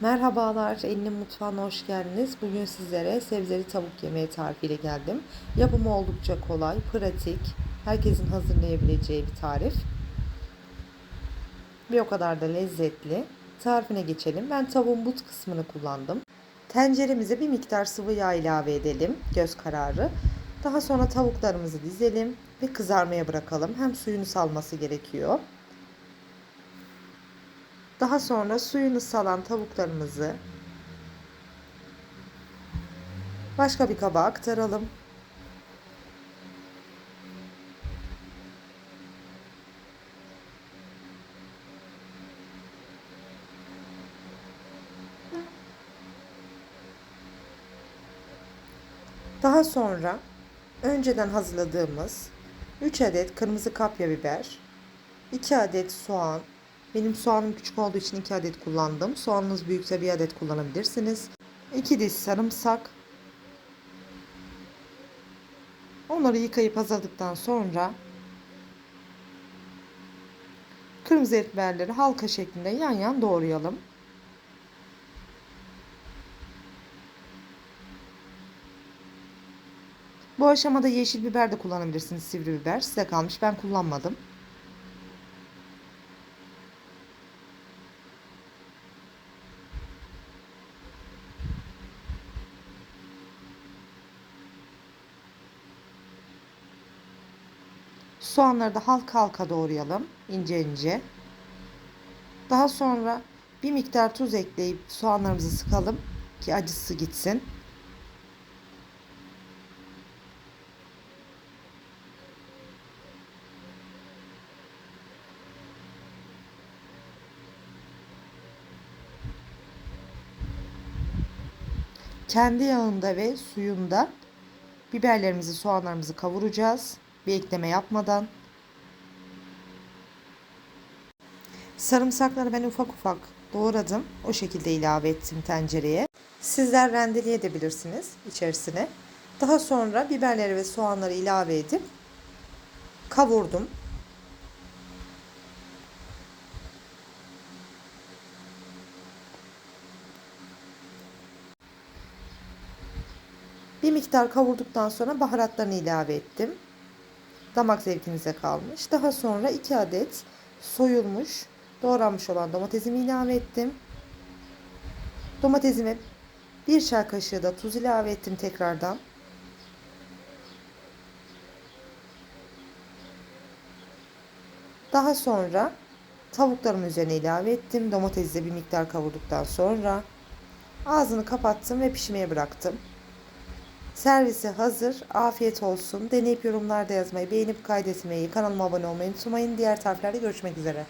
Merhabalar, Elinin Mutfağı'na hoş geldiniz. Bugün sizlere sebzeli tavuk yemeği tarifiyle geldim. Yapımı oldukça kolay, pratik, herkesin hazırlayabileceği bir tarif. Bir o kadar da lezzetli. Tarifine geçelim. Ben tavuğun but kısmını kullandım. Tenceremize bir miktar sıvı yağ ilave edelim, göz kararı. Daha sonra tavuklarımızı dizelim ve kızarmaya bırakalım. Hem suyunu salması gerekiyor. Daha sonra suyunu salan tavuklarımızı başka bir kaba aktaralım. Daha sonra önceden hazırladığımız 3 adet kırmızı kapya biber, 2 adet soğan, benim soğanım küçük olduğu için 2 adet kullandım. Soğanınız büyükse bir adet kullanabilirsiniz. 2 diş sarımsak. Onları yıkayıp hazırladıktan sonra kırmızı et biberleri halka şeklinde yan yan doğrayalım. Bu aşamada yeşil biber de kullanabilirsiniz, sivri biber. Size kalmış. Ben kullanmadım. Soğanları da halka halka doğrayalım. ince ince. Daha sonra bir miktar tuz ekleyip soğanlarımızı sıkalım ki acısı gitsin. Kendi yağında ve suyunda biberlerimizi, soğanlarımızı kavuracağız. Bir ekleme yapmadan. Sarımsakları ben ufak ufak doğradım. O şekilde ilave ettim tencereye. Sizler rendeleyebilirsiniz içerisine. Daha sonra biberleri ve soğanları ilave edip kavurdum. Bir miktar kavurduktan sonra baharatlarını ilave ettim. Damak zevkinize kalmış. Daha sonra 2 adet soyulmuş, doğranmış olan domatesimi ilave ettim. Domatesime bir çay kaşığı da tuz ilave ettim tekrardan. Daha sonra tavuklarımı üzerine ilave ettim. Domatesi de bir miktar kavurduktan sonra ağzını kapattım ve pişmeye bıraktım. Servisi hazır. Afiyet olsun. Deneyip yorumlarda yazmayı, beğenip kaydetmeyi, kanalıma abone olmayı unutmayın. Diğer tariflerde görüşmek üzere.